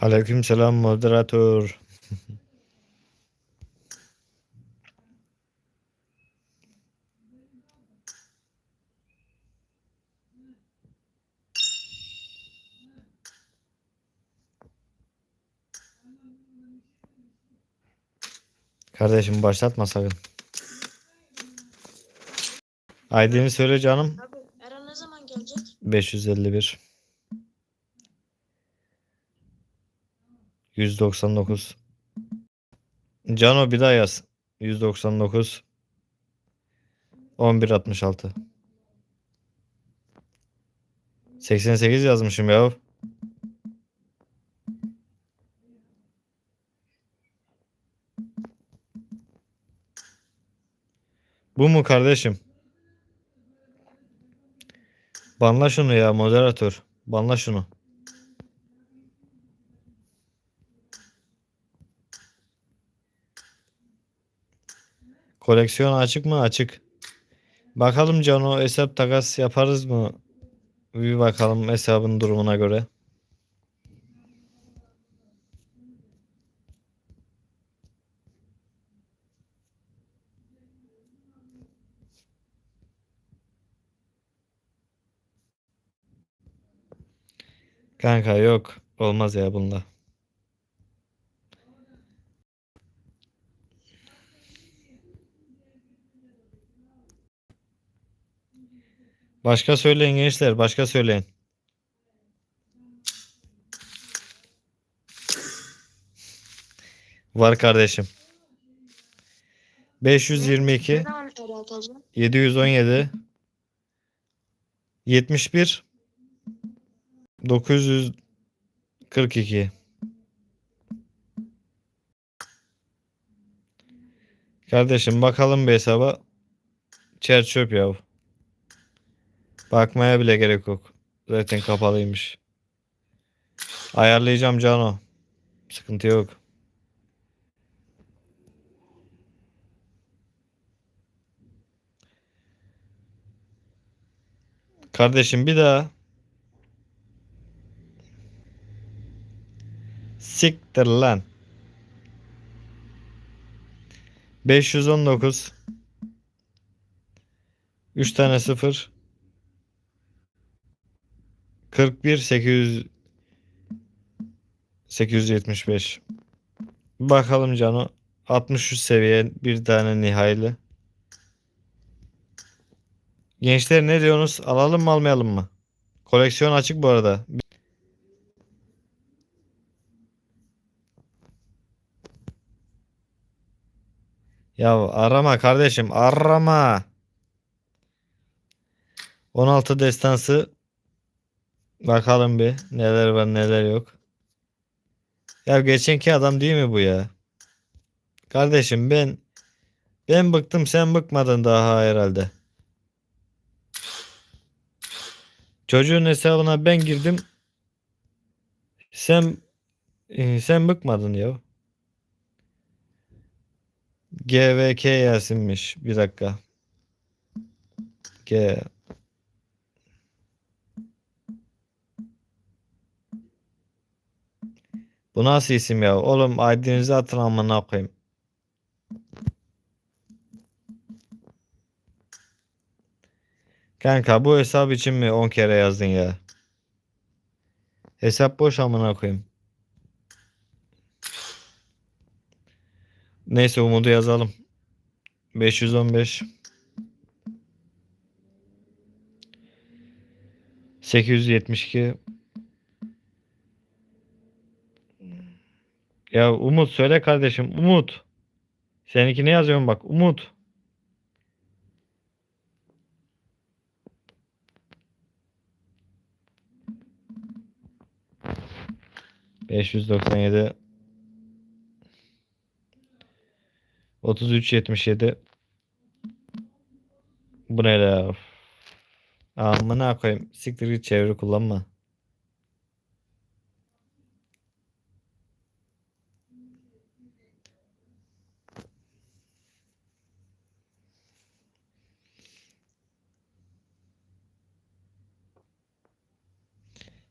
Aleykümselam moderatör. Kardeşim başlatma sakın. ID'ni söyle canım. Abi Eren ne zaman gelecek? 551 199 Cano bir daha yaz. 199 1166 88 yazmışım ya. Bu mu kardeşim? Banla şunu ya moderatör. Banla şunu. Koleksiyon açık mı? Açık. Bakalım Cano hesap takas yaparız mı? Bir bakalım hesabın durumuna göre. Kanka yok. Olmaz ya bunda. Başka söyleyin gençler. Başka söyleyin. Var kardeşim. 522 Ne zaman Eren atacak? 717 71 942 Kardeşim bakalım bir hesaba. Çer çöp yav. Bakmaya bile gerek yok. Zaten kapalıymış. Ayarlayacağım Cano. Sıkıntı yok. Kardeşim bir daha. Siktir lan. 519 3 tane 0 41 800 875 Bakalım Cano 63 seviye bir tane nihaylı. Gençler ne diyorsunuz? Alalım mı almayalım mı? Koleksiyon açık bu arada. Ya arama kardeşim arama. 16 destansı bakalım bir neler var neler yok. Ya geçenki adam değil mi bu ya? Kardeşim ben ben bıktım sen bıkmadın daha herhalde. Çocuğun hesabına ben girdim. Sen e, sen bıkmadın ya. GVK Yasin'miş. Bir dakika. G Bu nasıl isim ya? Oğlum ID'nizi atın amına koyayım. Kanka bu hesap için mi 10 kere yazdın ya? Hesap boş amına koyayım. Neyse Umut'u yazalım. 515 872 Ya Umut söyle kardeşim Umut. Seninki ne yazıyorsun bak Umut. Beş yüz doksan yedi. Otuz üç yetmiş yedi. Bu ne la? Amına koyayım. Siktir git çeviri kullanma.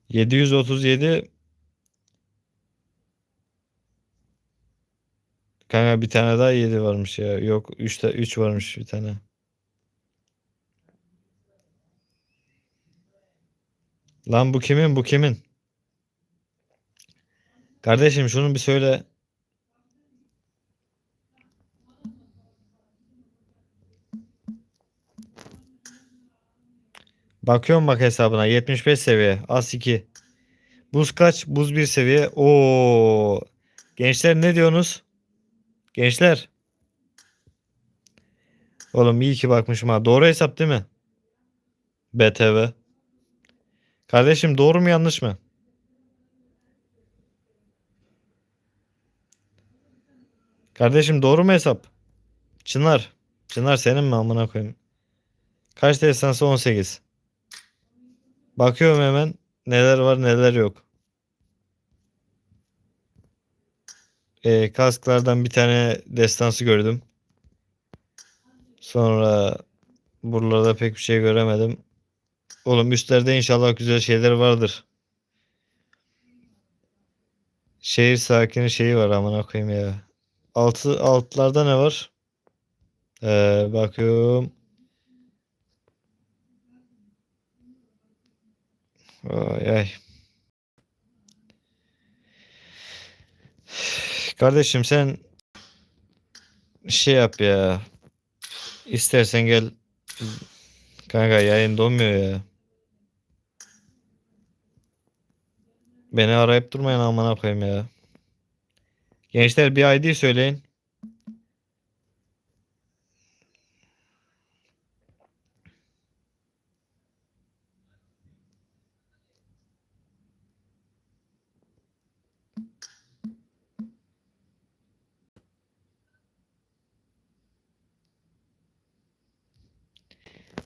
737 Kanka bir tane daha 7 varmış ya. Yok 3 de 3 varmış bir tane. Lan bu kimin? Bu kimin? Kardeşim şunu bir söyle. Bakıyorum bak hesabına. 75 seviye. As 2. Buz kaç? Buz 1 seviye. Oo. Gençler ne diyorsunuz? Gençler. Oğlum iyi ki bakmışım ha. Doğru hesap değil mi? BTV. Kardeşim doğru mu yanlış mı? Kardeşim doğru mu hesap? Çınar. Çınar senin mi amına koyayım? Kaç destansı 18. Bakıyorum hemen neler var neler yok. Ee, kasklardan bir tane destansı gördüm. Sonra buralarda pek bir şey göremedim. Oğlum üstlerde inşallah güzel şeyler vardır. Şehir sakini şeyi var amına koyayım ya. Altı altlarda ne var? Ee, bakıyorum. Ay ay. Kardeşim sen şey yap ya. İstersen gel. Kanka yayın donmuyor ya. Beni arayıp durmayın amına koyayım ya. Gençler bir ID söyleyin.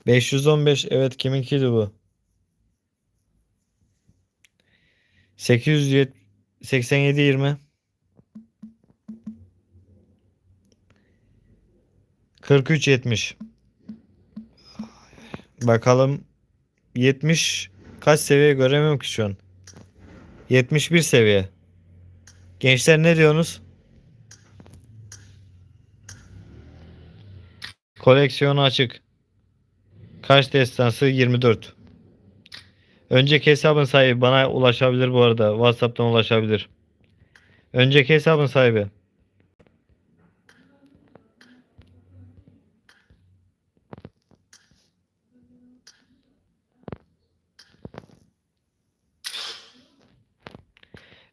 ...515 evet kiminkiydi bu? 887 20 43 70 Bakalım 70 kaç seviye göremiyorum ki şu an. 71 seviye. Gençler ne diyorsunuz? Koleksiyonu açık. Kaç destansı? 24. Önceki hesabın sahibi bana ulaşabilir bu arada. WhatsApp'tan ulaşabilir. Önceki hesabın sahibi.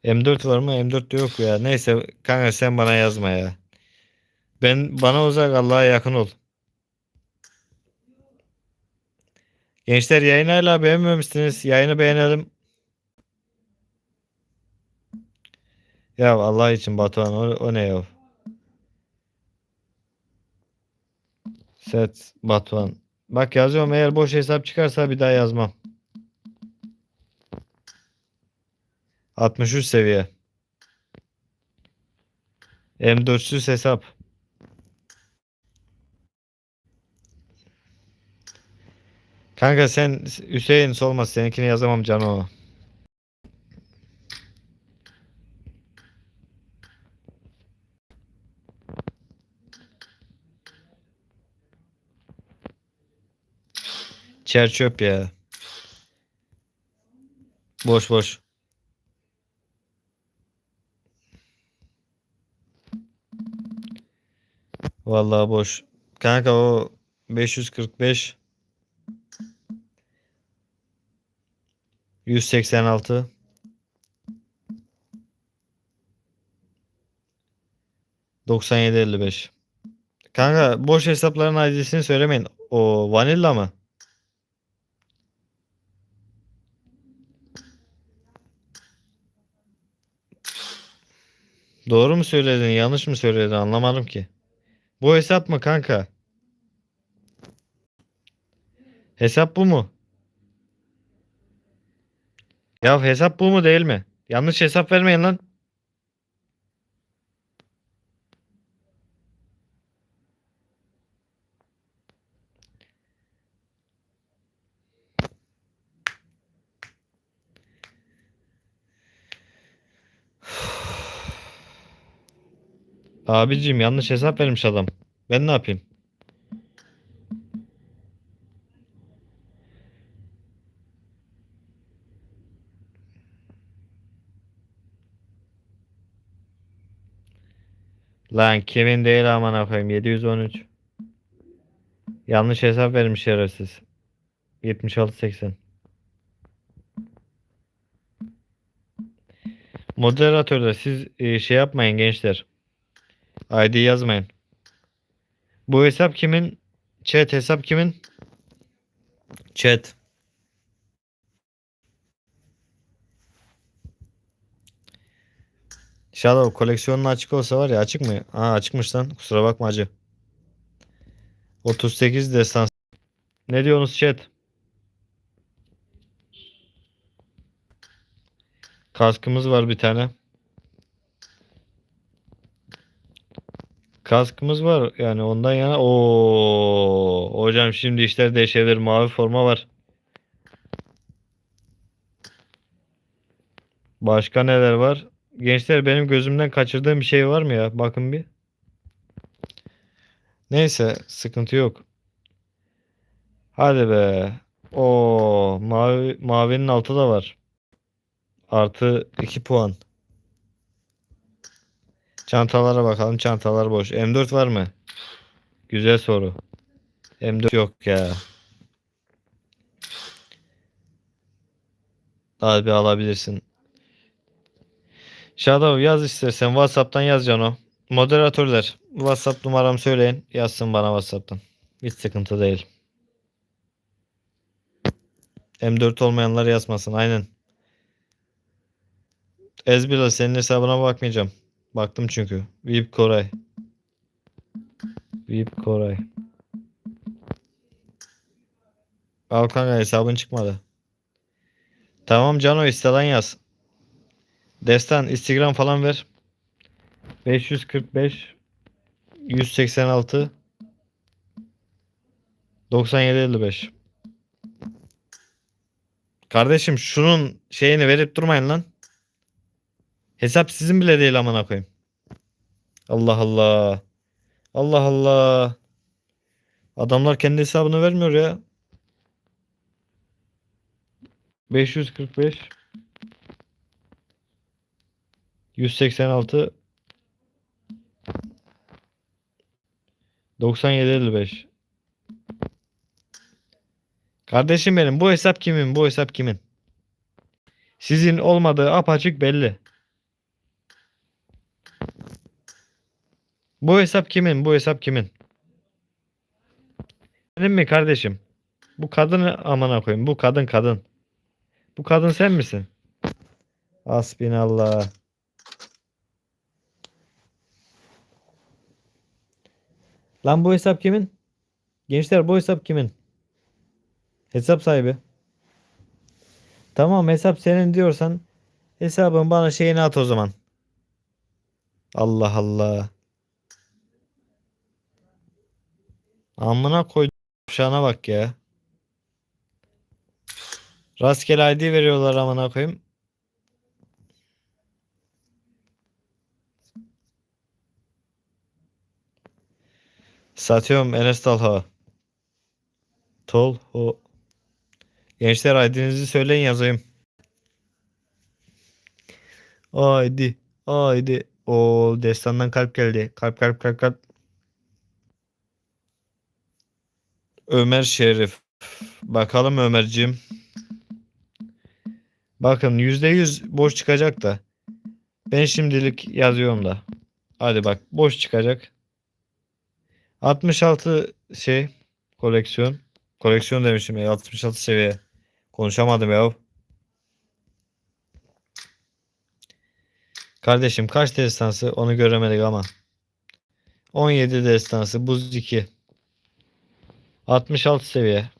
M4 var mı? M4 de yok ya. Neyse kanka sen bana yazma ya. Ben bana uzak Allah'a yakın ol. Gençler yayını hala beğenmemişsiniz. Yayını beğenelim. Ya Allah için Batuhan o, o ne ya? Set Batuhan. Bak yazıyorum eğer boş hesap çıkarsa bir daha yazmam. 63 seviye. M400 hesap. Kanka sen Hüseyin solmaz seninkini yazamam canım o. Çer çöp ya. Boş boş. Vallahi boş. Kanka o 545 186 9755 Kanka boş hesapların ID'sini söylemeyin. O vanilla mı? Doğru mu söyledin, yanlış mı söyledin anlamadım ki. Bu hesap mı kanka? Hesap bu mu? Ya hesap bu mu değil mi? Yanlış hesap vermeyin lan. Abicim yanlış hesap vermiş adam. Ben ne yapayım? Lan kimin değil aman koyayım 713. Yanlış hesap vermiş şerefsiz. 7680. Moderatörde siz e, şey yapmayın gençler. ID yazmayın. Bu hesap kimin? Chat hesap kimin? Chat. Shadow koleksiyonun açık olsa var ya açık mı? Aa açıkmış lan. Kusura bakma acı. 38 destans. Ne diyorsunuz chat? Kaskımız var bir tane. Kaskımız var yani ondan yana. Oo hocam şimdi işler değişebilir. Mavi forma var. Başka neler var? Gençler benim gözümden kaçırdığım bir şey var mı ya? Bakın bir. Neyse sıkıntı yok. Hadi be. O mavi mavinin altı da var. Artı 2 puan. Çantalara bakalım. Çantalar boş. M4 var mı? Güzel soru. M4 yok ya. Abi alabilirsin. Shadow yaz istersen WhatsApp'tan yaz Cano. Moderatörler WhatsApp numaramı söyleyin. Yazsın bana WhatsApp'tan. Hiç sıkıntı değil. M4 olmayanlar yazmasın. Aynen. Ezbila senin hesabına bakmayacağım. Baktım çünkü. VIP Koray. VIP Koray. Al kanka hesabın çıkmadı. Tamam Cano isteden yaz. Destan Instagram falan ver. 545 186 9755 Kardeşim şunun şeyini verip durmayın lan. Hesap sizin bile değil amına koyayım. Allah Allah. Allah Allah. Adamlar kendi hesabını vermiyor ya. 545 186 9755 Kardeşim benim bu hesap kimin? Bu hesap kimin? Sizin olmadığı apaçık belli. Bu hesap kimin? Bu hesap kimin? Benim mi kardeşim? Bu kadını amına koyayım. Bu kadın kadın. Bu kadın sen misin? Hasbinallah. Lan bu hesap kimin? Gençler bu hesap kimin? Hesap sahibi. Tamam hesap senin diyorsan hesabın bana şeyini at o zaman. Allah Allah. Amına koy şana bak ya. Rastgele ID veriyorlar amına koyayım. Satıyorum Enes Talha. Tol ho. Gençler ID'nizi söyleyin yazayım. ID. ID. O destandan kalp geldi. Kalp kalp kalp kalp. Ömer Şerif. Bakalım Ömerciğim. Bakın %100 boş çıkacak da. Ben şimdilik yazıyorum da. Hadi bak boş çıkacak. 66 şey koleksiyon. Koleksiyon demişim ya 66 seviye. Konuşamadım ya. Kardeşim kaç destansı onu göremedik ama. 17 destansı buz 2. 66 seviye.